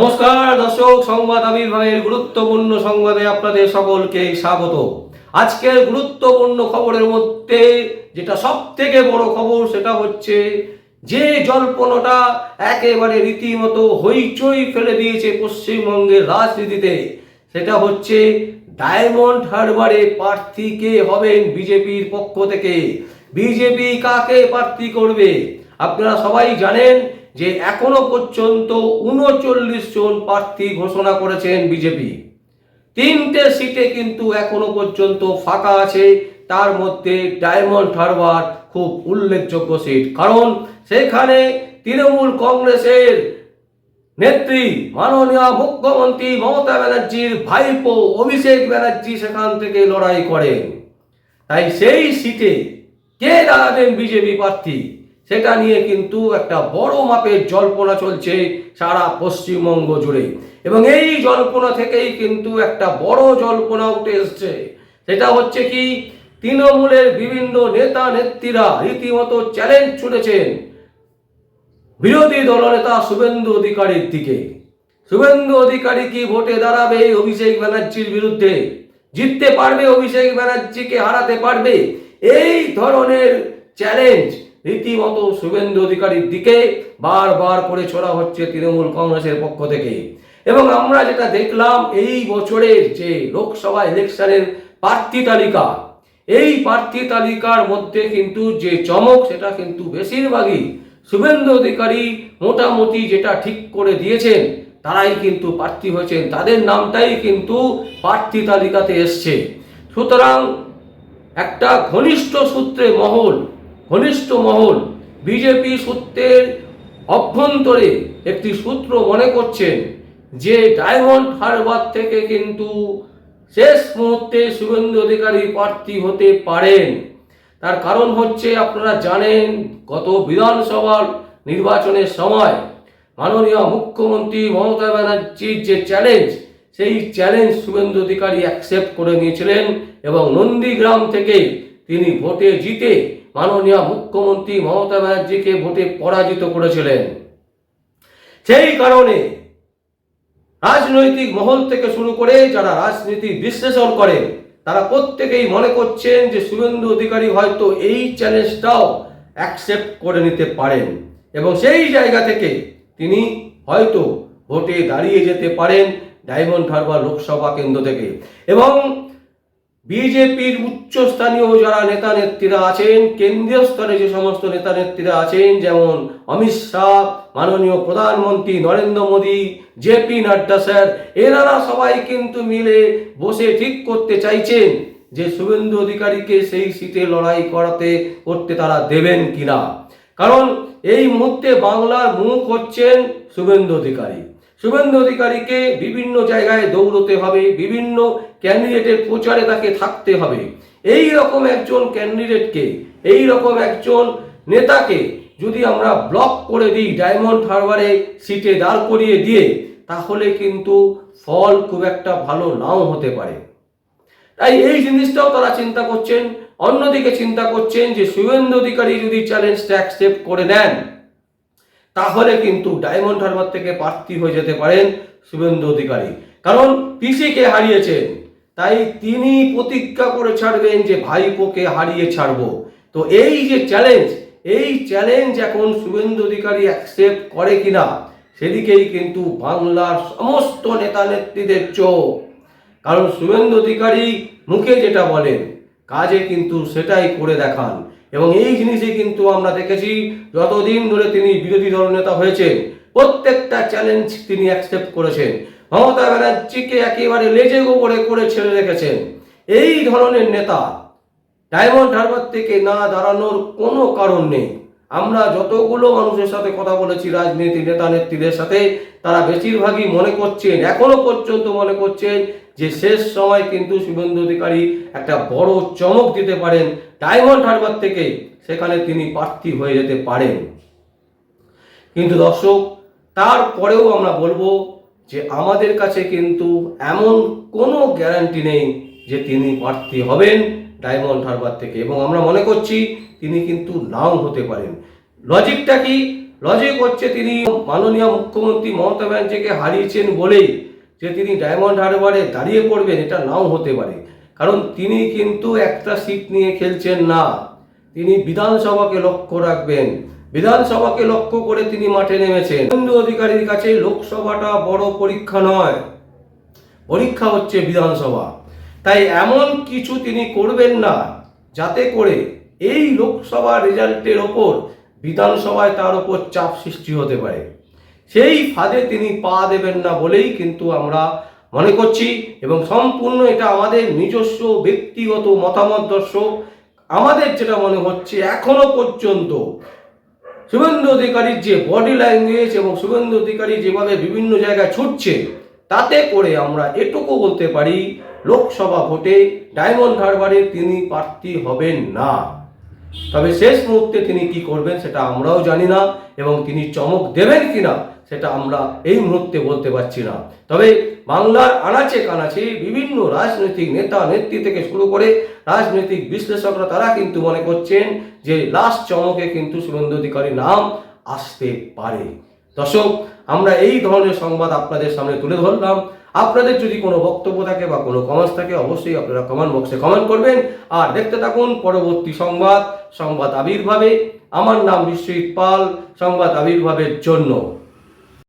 নমস্কার, দর্শক, সংবাদ আবির্ভাবের গুরুত্বপূর্ণ সংবাদে আপনাদের সকলকে স্বাগত। আজকের গুরুত্বপূর্ণ খবরের মধ্যে যেটা সব থেকে বড় খবর সেটা হচ্ছে, যে জল্পনাটা একেবারে রীতিমতো হইচই ফেলে দিয়েছে পশ্চিমবঙ্গের রাজনীতিতে, সেটা হচ্ছে ডায়মন্ড হারবারে প্রার্থী কে হবেন বিজেপির পক্ষ থেকে? বিজেপি কাকে প্রার্থী করবে? আপনারা সবাই জানেন যে এখনও পর্যন্ত উনচল্লিশ জন প্রার্থী ঘোষণা করেছেন বিজেপি। তিনটে সিটে কিন্তু এখনও পর্যন্ত ফাঁকা আছে। তার মধ্যে ডায়মন্ড হারবার খুব উল্লেখযোগ্য সিট। কারণ সেখানে তৃণমূল কংগ্রেসের নেত্রী, মাননীয় মুখ্যমন্ত্রী মমতা ব্যানার্জির ভাইপো অভিষেক ব্যানার্জি সেখান থেকে লড়াই করেন। তাই সেই সিটে কে দাঁড়াবেন বিজেপি প্রার্থী? সেটা নিয়ে কিন্তু একটা বড় মাপের জল্পনা চলছে সারা পশ্চিমবঙ্গ জুড়ে এবং এই জল্পনা থেকেই কিন্তু একটা বড় জল্পনা উঠে এসছে। সেটা হচ্ছে কি, তৃণমূলের বিভিন্ন নেতা নেত্রীরা রীতিমতো চ্যালেঞ্জ ছুড়েছেন বিরোধী দলনেতা শুভেন্দু অধিকারীর দিকে। শুভেন্দু অধিকারী কি ভোটে দাঁড়াবে এই অভিষেক ব্যানার্জির বিরুদ্ধে? জিততে পারবে অভিষেক ব্যানার্জিকে, হারাতে পারবে? এই ধরনের চ্যালেঞ্জ রীতিমতো শুভেন্দু অধিকারীর দিকে বারবার করে ছোড়া হচ্ছে তৃণমূল কংগ্রেসের পক্ষ থেকে। এবং আমরা যেটা দেখলাম এই বছরের যে লোকসভা ইলেকশনের প্রার্থী তালিকা, এই প্রার্থী তালিকার মধ্যে কিন্তু যে চমক, সেটা কিন্তু বেশিরভাগই শুভেন্দু অধিকারী মোটামুটি যেটা ঠিক করে দিয়েছেন, তারাই কিন্তু প্রার্থী হয়েছেন। তাদের নামটাই কিন্তু প্রার্থী তালিকাতে এসছে। সুতরাং একটা ঘনিষ্ঠ সূত্রে মহল ঘনিষ্ঠ মহল বিজেপি সূত্রের অভ্যন্তরে একটি সূত্র মনে করছেন যে ডায়মন্ড হারবার থেকে কিন্তু শেষ মুহূর্তে শুভেন্দু অধিকারী প্রার্থী হতে পারেন। তার কারণ হচ্ছে আপনারা জানেন, গত বিধানসভার নির্বাচনের সময় মাননীয় মুখ্যমন্ত্রী মমতা ব্যানার্জির যে চ্যালেঞ্জ সেই চ্যালেঞ্জ শুভেন্দু অধিকারী অ্যাকসেপ্ট করে নিয়েছিলেন এবং নন্দীগ্রাম থেকে তিনি ভোটে জিতে মাননীয় মুখ্যমন্ত্রী মমতা ব্যানার্জিকে ভোটে পরাজিত করেছিলেন। সেই কারণে রাজনৈতিক মহল থেকে শুরু করে যারা রাজনীতি বিশ্লেষণ করেন তারা প্রত্যেকেই মনে করছেন যে শুভেন্দু অধিকারী হয়তো এই চ্যালেঞ্জটাও অ্যাকসেপ্ট করে নিতে পারেন এবং সেই জায়গা থেকে তিনি হয়তো ভোটে দাঁড়িয়ে যেতে পারেন ডায়মন্ড হারবার লোকসভা কেন্দ্র থেকে এবং বিজেপির উচ্চস্থানীয় যারা নেতা নেত্রীরা আছেন, কেন্দ্রীয় স্তরে যে সমস্ত নেতা নেত্রীরা আছেন, যেমন অমিত শাহ, মাননীয় প্রধানমন্ত্রী নরেন্দ্র মোদী জেপি নাড্ডা স্যার, এনারা সবাই কিন্তু মিলে বসে ঠিক করতে চাইছেন যে শুভেন্দু অধিকারীকে সেই সিটে লড়াই করাতে, করতে তারা দেবেন কিনা। কারণ এই মুহূর্তে বাংলার মুখ হচ্ছেন শুভেন্দু অধিকারী। শুভেন্দু অধিকারীকে বিভিন্ন জায়গায় দৌড়তে হবে, বিভিন্ন ক্যান্ডিডেটের প্রচারে তাকে থাকতে হবে। এই রকম একজন ক্যান্ডিডেটকে, এই রকম একজন নেতাকে যদি আমরা ব্লক করে দিই, ডায়মন্ড হারবারে সিটে দাঁড় করিয়ে দিয়ে, তাহলে কিন্তু ফল খুব একটা ভালো নাও হতে পারে। তাই এই জিনিসটাও তারা চিন্তা করছেন। অন্যদিকে চিন্তা করছেন যে শুভেন্দু অধিকারী যদি চ্যালেঞ্জটা অ্যাকসেপ্ট করে নেন তাহলে কিন্তু ডায়মন্ড হারবার থেকে প্রার্থী হয়ে যেতে পারেন শুভেন্দু অধিকারী। কারণ পিসিকে হারিয়েছেন, তাই তিনি প্রতিজ্ঞা করে ছাড়বেন যে ভাইপোকে হারিয়ে ছাড়বো। তো এই যে চ্যালেঞ্জ এই চ্যালেঞ্জ এখন শুভেন্দু অধিকারী অ্যাকসেপ্ট করে কিনা, সেদিকেই কিন্তু বাংলার সমস্ত নেতা নেত্রীদের চোখ। কারণ শুভেন্দু অধিকারী মুখে যেটা বলেন, কাজে কিন্তু সেটাই করে দেখান। এবং এই জিনিসই কিন্তু আমরা দেখেছি যতদিন ধরে তিনি বিরোধী দলনেতা হয়েছেন, প্রত্যেকটা চ্যালেঞ্জ তিনি অ্যাকসেপ্ট করেছেন। মমতা ব্যানার্জিকে একেবারে লেজে গোবরে করে ছেড়ে রেখেছেন। এই ধরনের নেতা ডায়মন্ড হারবার থেকে না দাঁড়ানোর কোনো কারণ নেই। আমরা যতগুলো মানুষের সাথে কথা বলেছি, রাজনীতি নেতা নেত্রীদের সাথে, তারা বেশিরভাগই মনে করছেন, এখনও পর্যন্ত মনে করছেন যে শেষ সময় কিন্তু শুভেন্দু অধিকারী একটা বড় চমক দিতে পারেন ডায়মন্ড হারবার থেকে, সেখানে তিনি প্রার্থী হয়ে যেতে পারেন। কিন্তু দর্শক, তারপরেও আমরা বলব যে আমাদের কাছে কিন্তু এমন কোনো গ্যারান্টি নেই যে তিনি প্রার্থী হবেন ডায়মন্ড হারবার থেকে। এবং আমরা মনে করছি তিনি কিন্তু নাও হতে পারেন। লজিকটা কি? লজিক হচ্ছে তিনি মাননীয় মুখ্যমন্ত্রী মমতা ব্যানার্জিকে হারিয়েছেন বলেই যে তিনি ডায়মন্ড হারবারে দাঁড়িয়ে পড়বেন, এটা নাও হতে পারে। কারণ তিনি কিন্তু একটা সিট নিয়ে খেলছেন না। তিনি বিধানসভাকে লক্ষ্য রাখবেন। বিধানসভাকে লক্ষ্য করে তিনি মাঠে নেমেছেন। শুভেন্দু অধিকারীর কাছে লোকসভাটা বড় পরীক্ষা নয়। পরীক্ষা হচ্ছে বিধানসভা। তাই এমন কিছু তিনি করবেন না, যাতে করে এই লোকসভা রেজাল্টের ওপর বিধানসভায় তার ওপর চাপ সৃষ্টি হতে পারে। সেই ফাঁদে তিনি পা দেবেন না বলেই কিন্তু আমরা মনে করছি এবং সম্পূর্ণ এটা আমাদের নিজস্ব ব্যক্তিগত মতামত দর্শক। আমাদের যেটা মনে হচ্ছে এখনও পর্যন্ত শুভেন্দু অধিকারীর যে বডি ল্যাঙ্গুয়েজ এবং শুভেন্দু অধিকারী যেভাবে বিভিন্ন জায়গায় ছুটছে, তাতে করে আমরা এটুকু বলতে পারি, লোকসভা ভোটে ডায়মন্ড হারবারে তিনি প্রার্থী হবেন না। তবে শেষ মুহূর্তে তিনি কি করবেন সেটা আমরাও জানি না এবং তিনি চমক দেবেন কিনা সেটা আমরা এই মুহূর্তে বলতে পারছি না। তবে বাংলার আনাচে কানাচে বিভিন্ন রাজনৈতিক নেতা, নেত্রী থেকে শুরু করে রাজনৈতিক বিশ্লেষকরা তারা কিন্তু মনে করছেন যে লাস্ট চমকে কিন্তু শুভেন্দু অধিকারী নাম আসতে পারে। দর্শক, আমরা এই ধরনের সংবাদ আপনাদের সামনে তুলে ধরলাম। আপনাদের যদি কোনো বক্তব্য থাকে বা কোনো কমেন্টস থাকে, অবশ্যই আপনারা কমেন্ট বক্সে কমেন্ট করবেন। আর দেখতে থাকুন পরবর্তী সংবাদ সংবাদ আবির্ভাবে। আমার নাম বিশ্বজিৎ পাল, সংবাদ আবির্ভাবের জন্য।